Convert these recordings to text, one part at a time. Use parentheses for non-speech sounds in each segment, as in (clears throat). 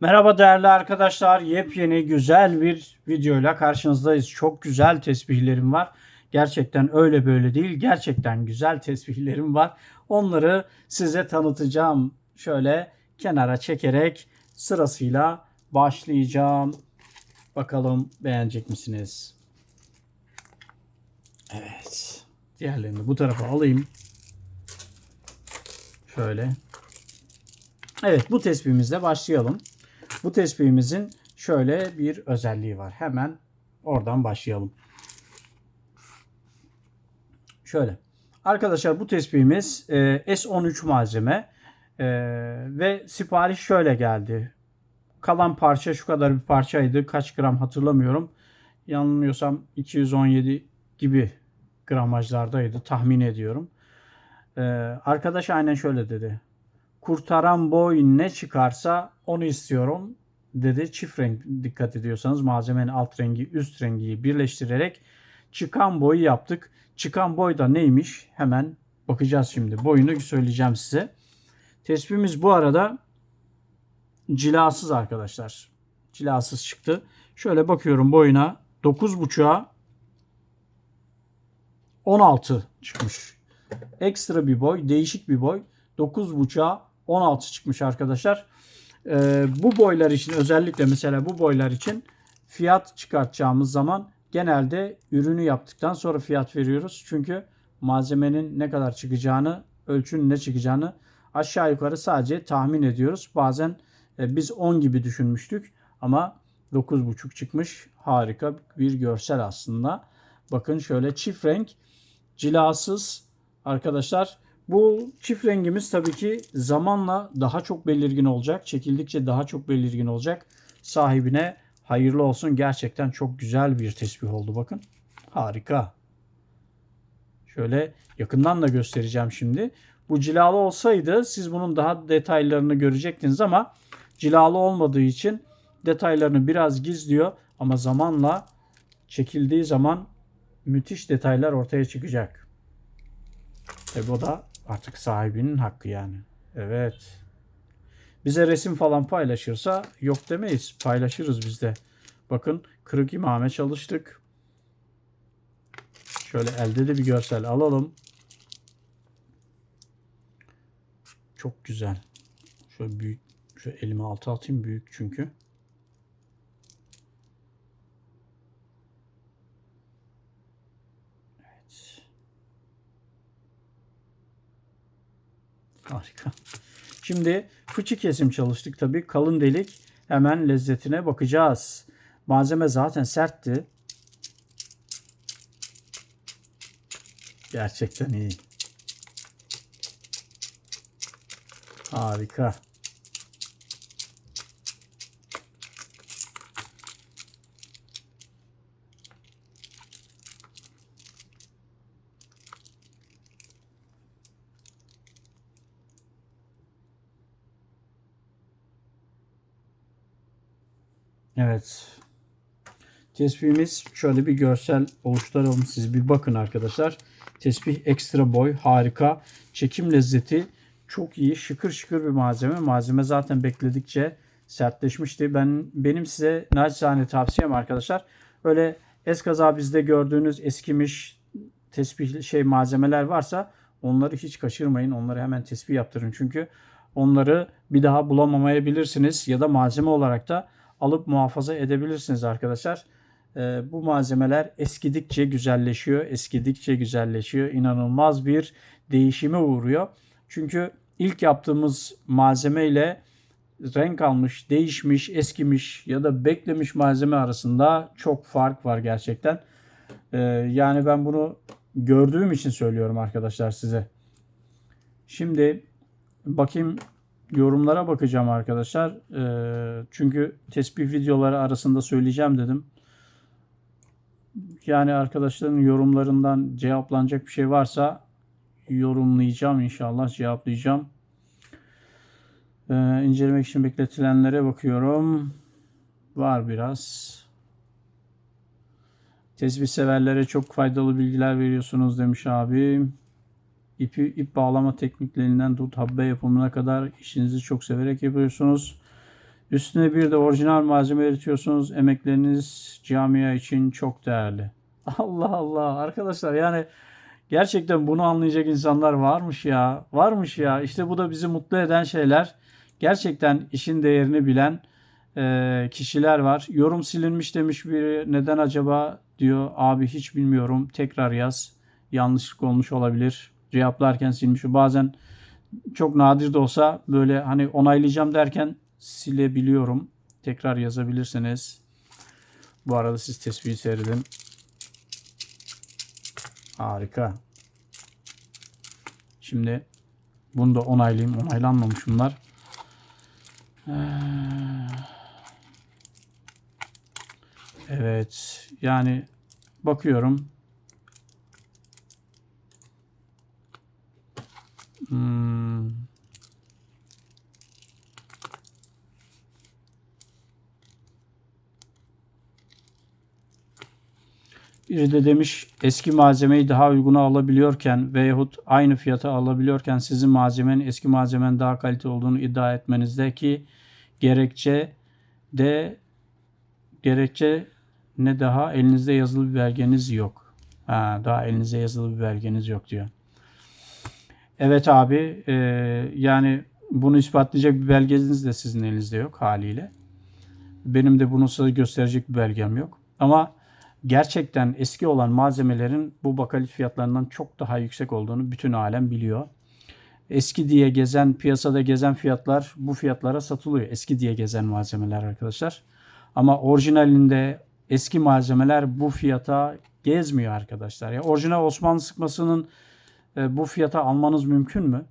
Merhaba değerli arkadaşlar. Yepyeni güzel bir videoyla karşınızdayız. Çok güzel tesbihlerim var. Gerçekten öyle böyle değil. Gerçekten güzel tesbihlerim var. Onları size tanıtacağım. Şöyle kenara çekerek sırasıyla başlayacağım. Bakalım beğenecek misiniz? Evet. Diğerlerini bu tarafa alayım. Şöyle. Evet bu tespihimizle başlayalım. Bu tespihimizin şöyle bir özelliği var. Hemen oradan başlayalım. Şöyle. Arkadaşlar bu tespihimiz e, S13 malzeme e, ve sipariş şöyle geldi. Kalan parça şu kadar bir parçaydı. Kaç gram hatırlamıyorum. Yanılmıyorsam 217 gibi gramajlardaydı tahmin ediyorum. E, arkadaş aynen şöyle dedi kurtaran boy ne çıkarsa onu istiyorum dedi. Çift renk dikkat ediyorsanız malzemenin alt rengi üst rengi birleştirerek çıkan boyu yaptık. Çıkan boy da neymiş? Hemen bakacağız şimdi. Boyunu söyleyeceğim size. Tespihimiz bu arada cilasız arkadaşlar. Cilasız çıktı. Şöyle bakıyorum boyuna 9.5'a 16 çıkmış. Ekstra bir boy, değişik bir boy. 9.5'a 16 çıkmış arkadaşlar. Ee, bu boylar için özellikle mesela bu boylar için fiyat çıkartacağımız zaman genelde ürünü yaptıktan sonra fiyat veriyoruz. Çünkü malzemenin ne kadar çıkacağını, ölçünün ne çıkacağını aşağı yukarı sadece tahmin ediyoruz. Bazen e, biz 10 gibi düşünmüştük ama 9.5 çıkmış. Harika bir görsel aslında. Bakın şöyle çift renk, cilasız arkadaşlar bu çift rengimiz tabii ki zamanla daha çok belirgin olacak. Çekildikçe daha çok belirgin olacak. Sahibine hayırlı olsun. Gerçekten çok güzel bir tesbih oldu bakın. Harika. Şöyle yakından da göstereceğim şimdi. Bu cilalı olsaydı siz bunun daha detaylarını görecektiniz ama cilalı olmadığı için detaylarını biraz gizliyor ama zamanla çekildiği zaman müthiş detaylar ortaya çıkacak. Tabi o da Artık sahibinin hakkı yani. Evet. Bize resim falan paylaşırsa yok demeyiz. Paylaşırız biz de. Bakın kırık imame çalıştık. Şöyle elde de bir görsel alalım. Çok güzel. Şöyle büyük. Şöyle elimi altı atayım büyük çünkü. Harika. Şimdi fıçı kesim çalıştık tabii. Kalın delik. Hemen lezzetine bakacağız. Malzeme zaten sertti. Gerçekten iyi. Harika. Evet. Tespihimiz şöyle bir görsel oluşturalım. Siz bir bakın arkadaşlar. Tespih ekstra boy harika. Çekim lezzeti çok iyi. Şıkır şıkır bir malzeme. Malzeme zaten bekledikçe sertleşmişti. Ben benim size naçizane tavsiyem arkadaşlar. Öyle eskaza bizde gördüğünüz eskimiş tespih şey malzemeler varsa onları hiç kaçırmayın. Onları hemen tespih yaptırın. Çünkü onları bir daha bulamamayabilirsiniz ya da malzeme olarak da alıp muhafaza edebilirsiniz arkadaşlar. Ee, bu malzemeler eskidikçe güzelleşiyor, eskidikçe güzelleşiyor. İnanılmaz bir değişime uğruyor. Çünkü ilk yaptığımız malzeme ile renk almış, değişmiş, eskimiş ya da beklemiş malzeme arasında çok fark var gerçekten. Ee, yani ben bunu gördüğüm için söylüyorum arkadaşlar size. Şimdi bakayım yorumlara bakacağım arkadaşlar. Ee, çünkü tespih videoları arasında söyleyeceğim dedim. Yani arkadaşların yorumlarından cevaplanacak bir şey varsa yorumlayacağım inşallah cevaplayacağım. Ee, incelemek için bekletilenlere bakıyorum. Var biraz. Tespih severlere çok faydalı bilgiler veriyorsunuz demiş abim. İpi, ip bağlama tekniklerinden tut habbe yapımına kadar işinizi çok severek yapıyorsunuz. Üstüne bir de orijinal malzeme eritiyorsunuz. Emekleriniz camia için çok değerli. (laughs) Allah Allah arkadaşlar yani gerçekten bunu anlayacak insanlar varmış ya. Varmış ya. İşte bu da bizi mutlu eden şeyler. Gerçekten işin değerini bilen e, kişiler var. Yorum silinmiş demiş biri. Neden acaba diyor. Abi hiç bilmiyorum. Tekrar yaz. Yanlışlık olmuş olabilir. Cevaplarken silmiş. Bazen çok nadir de olsa böyle hani onaylayacağım derken silebiliyorum. Tekrar yazabilirsiniz. Bu arada siz tespihi seyredin. Harika. Şimdi bunu da onaylayayım. Onaylanmamış bunlar. Ee, Evet. Yani bakıyorum. Hmm. Biri de demiş eski malzemeyi daha uyguna alabiliyorken veyahut aynı fiyata alabiliyorken sizin malzemenin eski malzemenin daha kalite olduğunu iddia etmenizdeki gerekçe de gerekçe ne daha elinizde yazılı bir belgeniz yok. Ha, daha elinizde yazılı bir belgeniz yok diyor. Evet abi e, yani bunu ispatlayacak bir belgeniz de sizin elinizde yok haliyle. Benim de bunu size gösterecek bir belgem yok. Ama gerçekten eski olan malzemelerin bu bakalit fiyatlarından çok daha yüksek olduğunu bütün alem biliyor. Eski diye gezen, piyasada gezen fiyatlar bu fiyatlara satılıyor. Eski diye gezen malzemeler arkadaşlar. Ama orijinalinde eski malzemeler bu fiyata gezmiyor arkadaşlar. Ya orijinal Osmanlı sıkmasının e, bu fiyata almanız mümkün mü?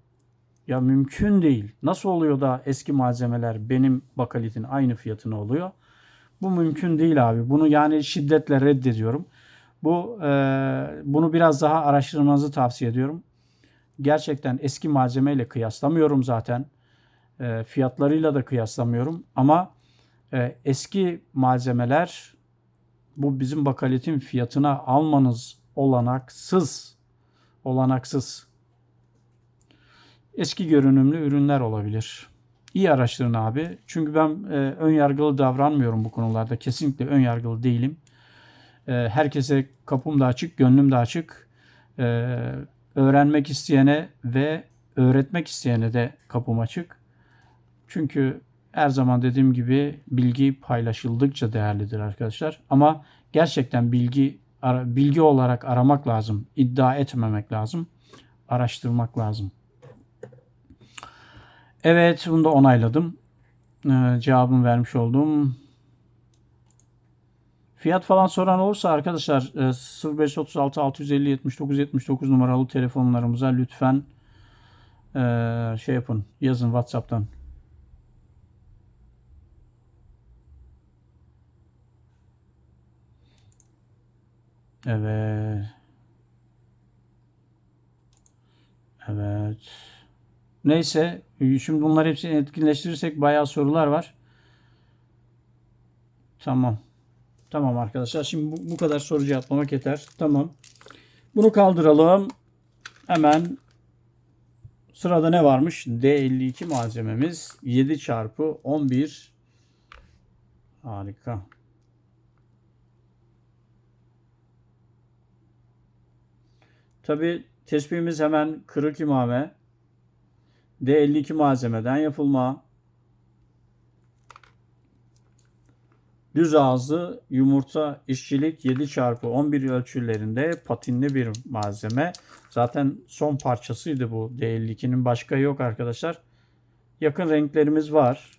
Ya mümkün değil. Nasıl oluyor da eski malzemeler benim bakalitin aynı fiyatına oluyor? Bu mümkün değil abi. Bunu yani şiddetle reddediyorum. Bu e, bunu biraz daha araştırmanızı tavsiye ediyorum. Gerçekten eski malzemeyle kıyaslamıyorum zaten. E, fiyatlarıyla da kıyaslamıyorum. Ama e, eski malzemeler bu bizim bakalitin fiyatına almanız olanaksız. Olanaksız. Eski görünümlü ürünler olabilir. İyi araştırın abi. Çünkü ben e, ön yargılı davranmıyorum bu konularda. Kesinlikle ön yargılı değilim. E, herkese kapım da açık, gönlüm de açık. E, öğrenmek isteyene ve öğretmek isteyene de kapım açık. Çünkü her zaman dediğim gibi bilgi paylaşıldıkça değerlidir arkadaşlar. Ama gerçekten bilgi bilgi olarak aramak lazım. İddia etmemek lazım. Araştırmak lazım. Evet, bunu da onayladım. Ee, cevabımı vermiş oldum. Fiyat falan soran olursa arkadaşlar 0536 650 79 79 numaralı telefonlarımıza lütfen e, şey yapın. Yazın WhatsApp'tan. Evet. Evet. Neyse. Şimdi bunları hepsini etkinleştirirsek bayağı sorular var. Tamam. Tamam arkadaşlar. Şimdi bu, bu kadar soru cevaplamak yeter. Tamam. Bunu kaldıralım. Hemen sırada ne varmış? D52 malzememiz 7 çarpı 11 harika. Tabi tespihimiz hemen kırık imame. D52 malzemeden yapılma. Düz ağızlı yumurta işçilik 7 çarpı 11 ölçülerinde patinli bir malzeme. Zaten son parçasıydı bu D52'nin başka yok arkadaşlar. Yakın renklerimiz var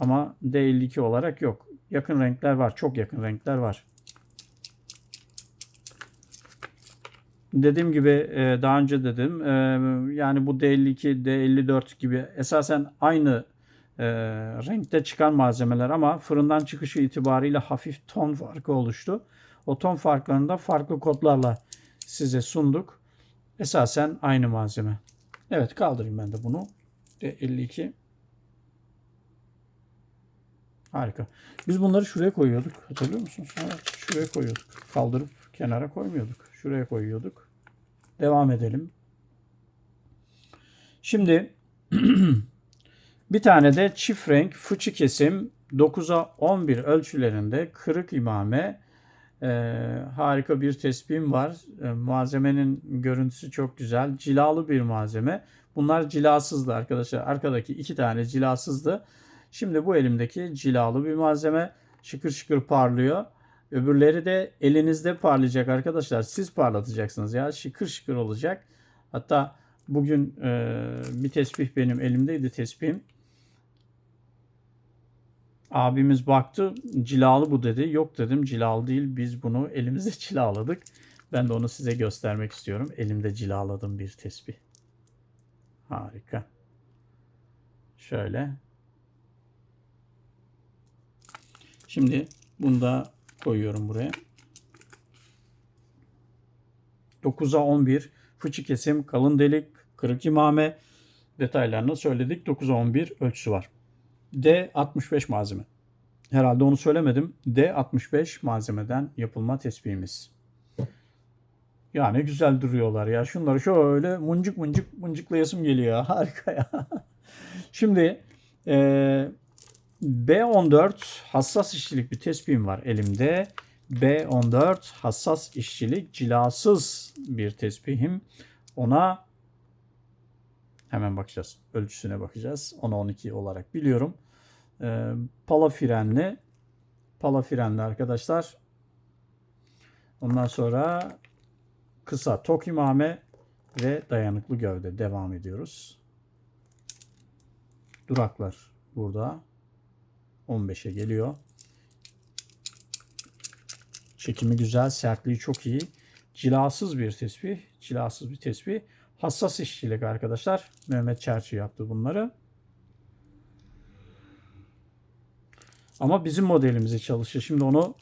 ama D52 olarak yok. Yakın renkler var. Çok yakın renkler var. Dediğim gibi e, daha önce dedim e, yani bu D52, D54 gibi esasen aynı e, renkte çıkan malzemeler ama fırından çıkışı itibariyle hafif ton farkı oluştu. O ton farklarını da farklı kodlarla size sunduk. Esasen aynı malzeme. Evet kaldırayım ben de bunu. D52. Harika. Biz bunları şuraya koyuyorduk. Hatırlıyor musunuz? Evet, şuraya koyuyorduk. Kaldırıp kenara koymuyorduk. Şuraya koyuyorduk. Devam edelim. Şimdi (clears throat) bir tane de çift renk fıçı kesim 9'a 11 ölçülerinde kırık imame e, harika bir tespihim var. E, malzemenin görüntüsü çok güzel. Cilalı bir malzeme. Bunlar cilasızdı arkadaşlar. Arkadaki iki tane cilasızdı. Şimdi bu elimdeki cilalı bir malzeme. Şıkır şıkır parlıyor. Öbürleri de elinizde parlayacak arkadaşlar. Siz parlatacaksınız ya. Şıkır şıkır olacak. Hatta bugün e, bir tesbih benim elimdeydi tesbihim. Abimiz baktı cilalı bu dedi. Yok dedim cilalı değil biz bunu elimizde (laughs) cilaladık. Ben de onu size göstermek istiyorum. Elimde cilaladım bir tesbih. Harika. Şöyle. Şimdi bunu da koyuyorum buraya. 9'a 11 fıçı kesim, kalın delik, kırık imame detaylarını söyledik. 9'a 11 ölçüsü var. D65 malzeme. Herhalde onu söylemedim. D65 malzemeden yapılma tespihimiz. Yani güzel duruyorlar ya. Şunları şöyle muncuk muncuk muncuklayasım geliyor. (laughs) Harika ya. Şimdi e, B14 hassas işçilik bir tespihim var elimde. B14 hassas işçilik cilasız bir tespihim. Ona hemen bakacağız. Ölçüsüne bakacağız. 10'a 12 olarak biliyorum. Ee, pala frenli. Pala frenli arkadaşlar. Ondan sonra kısa tok imame ve dayanıklı gövde. Devam ediyoruz. Duraklar burada. 15'e geliyor. Çekimi güzel, sertliği çok iyi. Cilasız bir tespih. Cilasız bir tespih. Hassas işçilik arkadaşlar. Mehmet Çerçi yaptı bunları. Ama bizim modelimize çalışır. Şimdi onu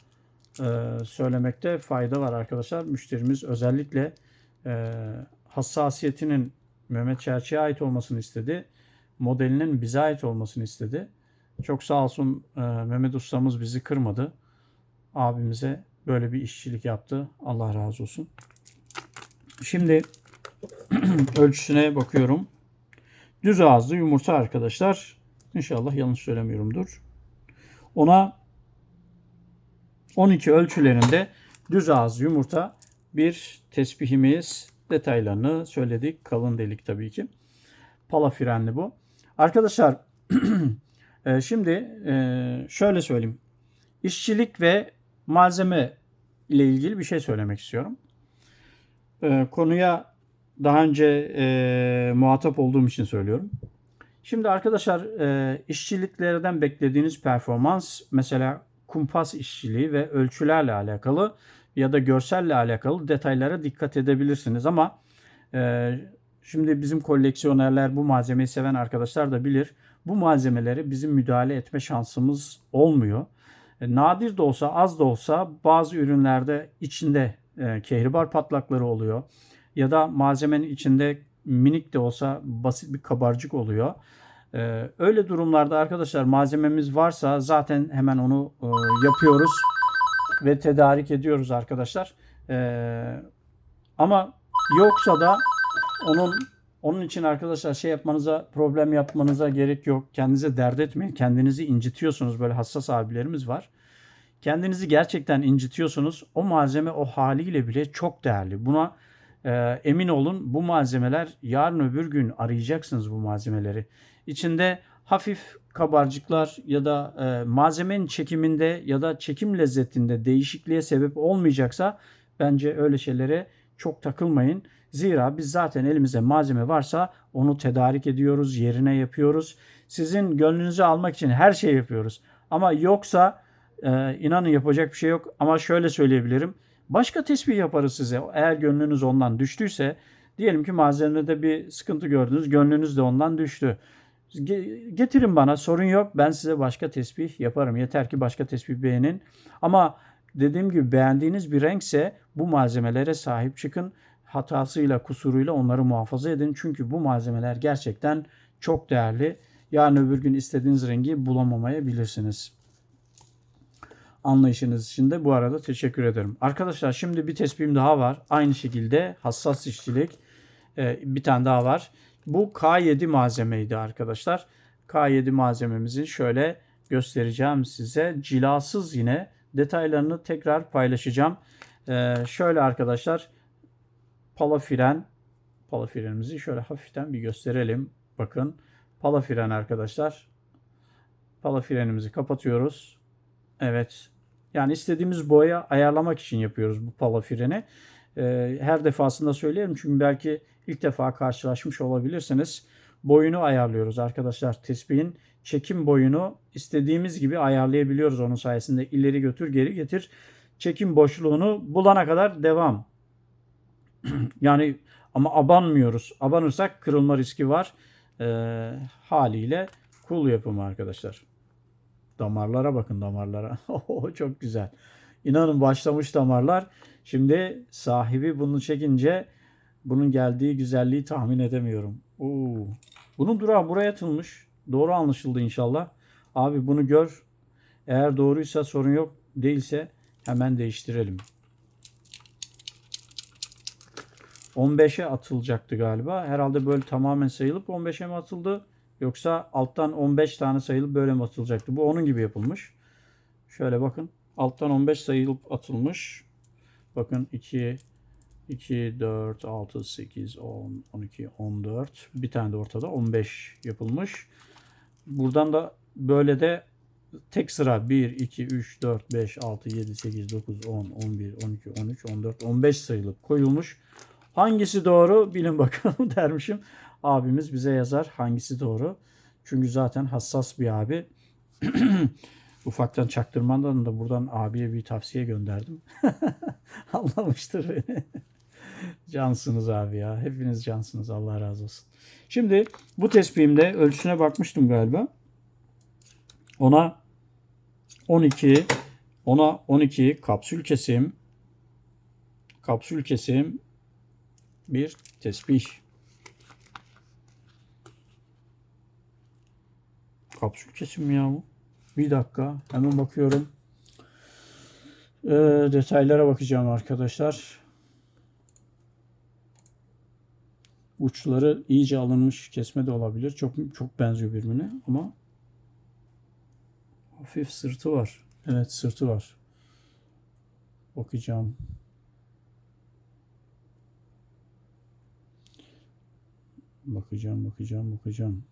e, söylemekte fayda var arkadaşlar. Müşterimiz özellikle e, hassasiyetinin Mehmet Çerçi'ye ait olmasını istedi. Modelinin bize ait olmasını istedi. Çok sağ olsun e, Mehmet ustamız bizi kırmadı. Abimize böyle bir işçilik yaptı. Allah razı olsun. Şimdi (clears throat) ölçüsüne bakıyorum. Düz ağızlı yumurta arkadaşlar. İnşallah yanlış söylemiyorumdur. Ona 12 ölçülerinde düz ağızlı yumurta bir tespihimiz detaylarını söyledik. Kalın delik tabii ki. Pala frenli bu. Arkadaşlar (clears throat) e, şimdi e, şöyle söyleyeyim. İşçilik ve malzeme ile ilgili bir şey söylemek istiyorum. E, konuya daha önce e, muhatap olduğum için söylüyorum. Şimdi arkadaşlar e, işçiliklerden beklediğiniz performans mesela kumpas işçiliği ve ölçülerle alakalı ya da görselle alakalı detaylara dikkat edebilirsiniz ama şimdi bizim koleksiyonerler bu malzemeyi seven arkadaşlar da bilir. Bu malzemeleri bizim müdahale etme şansımız olmuyor. E, nadir de olsa az da olsa bazı ürünlerde içinde e, kehribar patlakları oluyor ya da malzemenin içinde minik de olsa basit bir kabarcık oluyor. Ee, öyle durumlarda arkadaşlar malzememiz varsa zaten hemen onu e, yapıyoruz ve tedarik ediyoruz arkadaşlar. Ama yoksa da onun onun için arkadaşlar şey yapmanıza problem yapmanıza gerek yok. Kendinize dert etmeyin. Kendinizi incitiyorsunuz. Böyle hassas abilerimiz var. Kendinizi gerçekten incitiyorsunuz. O malzeme o haliyle bile çok değerli. Buna e, emin olun bu malzemeler yarın öbür gün arayacaksınız bu malzemeleri. İçinde hafif kabarcıklar ya da e, malzemenin çekiminde ya da çekim lezzetinde değişikliğe sebep olmayacaksa bence öyle şeylere çok takılmayın. Zira biz zaten elimizde malzeme varsa onu tedarik ediyoruz, yerine yapıyoruz. Sizin gönlünüzü almak için her şeyi yapıyoruz. Ama yoksa e, inanın yapacak bir şey yok. Ama şöyle söyleyebilirim. Başka tespih yaparız size. Eğer gönlünüz ondan düştüyse diyelim ki malzemede bir sıkıntı gördünüz. Gönlünüz de ondan düştü. Getirin bana sorun yok. Ben size başka tespih yaparım. Yeter ki başka tespih beğenin. Ama dediğim gibi beğendiğiniz bir renkse bu malzemelere sahip çıkın. Hatasıyla, kusuruyla onları muhafaza edin. Çünkü bu malzemeler gerçekten çok değerli. Yarın öbür gün istediğiniz rengi bulamamayabilirsiniz. Anlayışınız için de bu arada teşekkür ederim. Arkadaşlar şimdi bir tespihim daha var. Aynı şekilde hassas işçilik ee, bir tane daha var. Bu K7 malzemeydi arkadaşlar. K7 malzememizin şöyle göstereceğim size. Cilasız yine detaylarını tekrar paylaşacağım. Ee, şöyle arkadaşlar pala fren pala frenimizi şöyle hafiften bir gösterelim. Bakın pala fren arkadaşlar. Pala frenimizi kapatıyoruz. Evet. Yani istediğimiz boya ayarlamak için yapıyoruz bu pala freni. Ee, her defasında söylerim çünkü belki ilk defa karşılaşmış olabilirsiniz. Boyunu ayarlıyoruz arkadaşlar. Tespihin çekim boyunu istediğimiz gibi ayarlayabiliyoruz onun sayesinde. ileri götür geri getir. Çekim boşluğunu bulana kadar devam. (clears throat) yani ama abanmıyoruz. Abanırsak kırılma riski var. Ee, haliyle cool yapımı arkadaşlar. Damarlara bakın damarlara. (laughs) Oho, Çok güzel. İnanın başlamış damarlar. Şimdi sahibi bunu çekince bunun geldiği güzelliği tahmin edemiyorum. Oo. Bunun durağı buraya atılmış. Doğru anlaşıldı inşallah. Abi bunu gör. Eğer doğruysa sorun yok. Değilse hemen değiştirelim. 15'e atılacaktı galiba. Herhalde böyle tamamen sayılıp 15'e mi atıldı? Yoksa alttan 15 tane sayılıp böyle mi atılacaktı? Bu onun gibi yapılmış. Şöyle bakın. Alttan 15 sayılıp atılmış. Bakın 2, 2, 4, 6, 8, 10, 12, 14. Bir tane de ortada 15 yapılmış. Buradan da böyle de tek sıra 1, 2, 3, 4, 5, 6, 7, 8, 9, 10, 11, 12, 13, 14, 15 sayılıp koyulmuş. Hangisi doğru bilin bakalım (laughs) dermişim. Abimiz bize yazar hangisi doğru. Çünkü zaten hassas bir abi. (clears throat) Ufaktan çaktırmadan da buradan abiye bir tavsiye gönderdim. (laughs) Anlamıştır beni. (laughs) cansınız abi ya. Hepiniz cansınız. Allah razı olsun. Şimdi bu tespihimde ölçüsüne bakmıştım galiba. Ona 12 ona 12 kapsül kesim kapsül kesim bir tesbih. Kapsül kesim ya bu. Bir dakika. Hemen bakıyorum. Ee, detaylara bakacağım arkadaşlar. Uçları iyice alınmış kesme de olabilir. Çok çok benziyor birbirine ama hafif sırtı var. Evet sırtı var. Bakacağım. Bakacağım, bakacağım, bakacağım.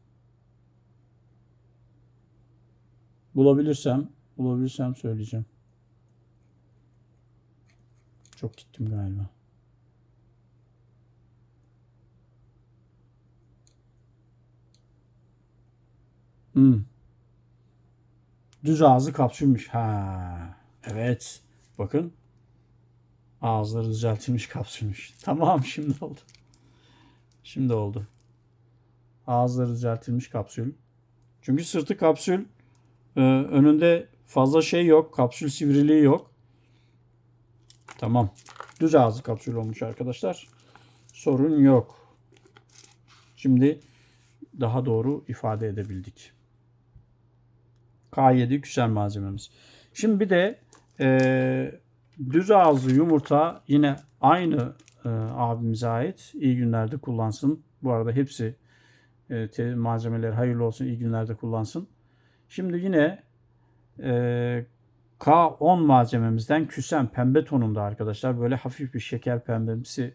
Bulabilirsem, bulabilirsem söyleyeceğim. Çok gittim galiba. Hmm. Düz ağzı kapsülmüş. Ha. Evet. Bakın. Ağızları düzeltilmiş kapsülmüş. Tamam (laughs) şimdi oldu. Şimdi oldu. Ağızları düzeltilmiş kapsül. Çünkü sırtı kapsül. Ee, önünde fazla şey yok. Kapsül sivriliği yok. Tamam. Düz ağzı kapsül olmuş arkadaşlar. Sorun yok. Şimdi daha doğru ifade edebildik. K7 güzel malzememiz. Şimdi bir de e, düz ağızlı yumurta yine aynı e, abimize ait. İyi günlerde kullansın. Bu arada hepsi e, malzemeler hayırlı olsun. iyi günlerde kullansın. Şimdi yine e, K10 malzememizden küsen pembe tonunda arkadaşlar. Böyle hafif bir şeker pembemsi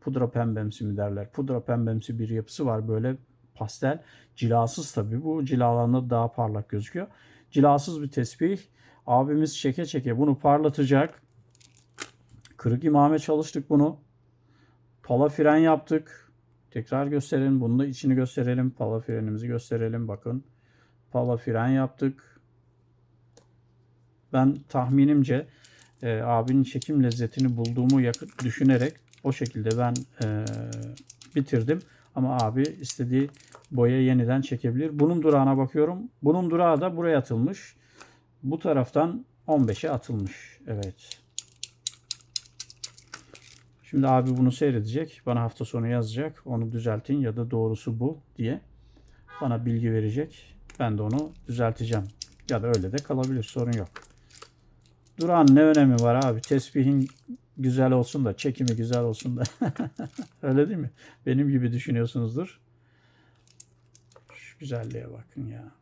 pudra pembemsi mi derler. Pudra pembemsi bir yapısı var. Böyle pastel. Cilasız tabii bu. Cilalarında daha parlak gözüküyor. Cilasız bir tespih. Abimiz çeke çeke bunu parlatacak. Kırık imame çalıştık bunu. Pala fren yaptık. Tekrar gösterelim. Bunu da içini gösterelim. Pala frenimizi gösterelim. Bakın. Pala fren yaptık. Ben tahminimce e, abinin çekim lezzetini bulduğumu yakın, düşünerek o şekilde ben e, bitirdim. Ama abi istediği boya yeniden çekebilir. Bunun durağına bakıyorum. Bunun durağı da buraya atılmış. Bu taraftan 15'e atılmış. Evet. Şimdi abi bunu seyredecek. Bana hafta sonu yazacak. Onu düzeltin ya da doğrusu bu diye. Bana bilgi verecek. Ben de onu düzelteceğim. Ya da öyle de kalabilir. Sorun yok. Durağın ne önemi var abi? Tesbihin güzel olsun da, çekimi güzel olsun da. (laughs) öyle değil mi? Benim gibi düşünüyorsunuzdur. Şu güzelliğe bakın ya.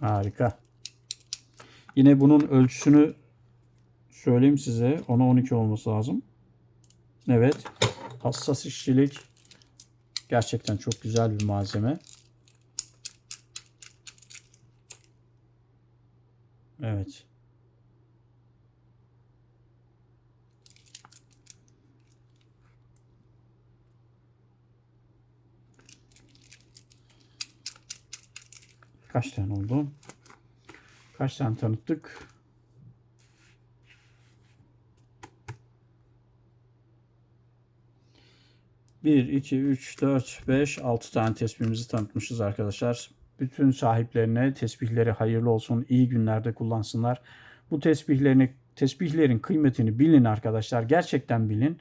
Harika. Yine bunun ölçüsünü söyleyeyim size. 10'a 12 olması lazım. Evet. Hassas işçilik. Gerçekten çok güzel bir malzeme. Evet. Kaç tane oldu? Kaç tane tanıttık? Bir, iki, üç, dört, beş, altı tane tesbihimizi tanıtmışız arkadaşlar. Bütün sahiplerine tesbihleri hayırlı olsun, iyi günlerde kullansınlar. Bu tesbihlerini, tesbihlerin kıymetini bilin arkadaşlar. Gerçekten bilin.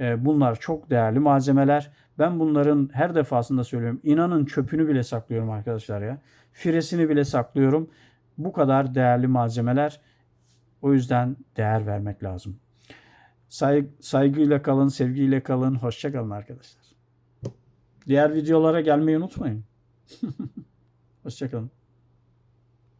Ee, Bunlar çok değerli malzemeler. Ben bunların her defasında söylüyorum. İnanın çöpünü bile saklıyorum arkadaşlar ya. Firesini bile saklıyorum. Bu kadar değerli malzemeler. O yüzden değer vermek lazım. Say- saygıyla kalın, sevgiyle kalın. Hoşça kalın arkadaşlar. Diğer videolara gelmeyi unutmayın. (laughs) Hoşça kalın.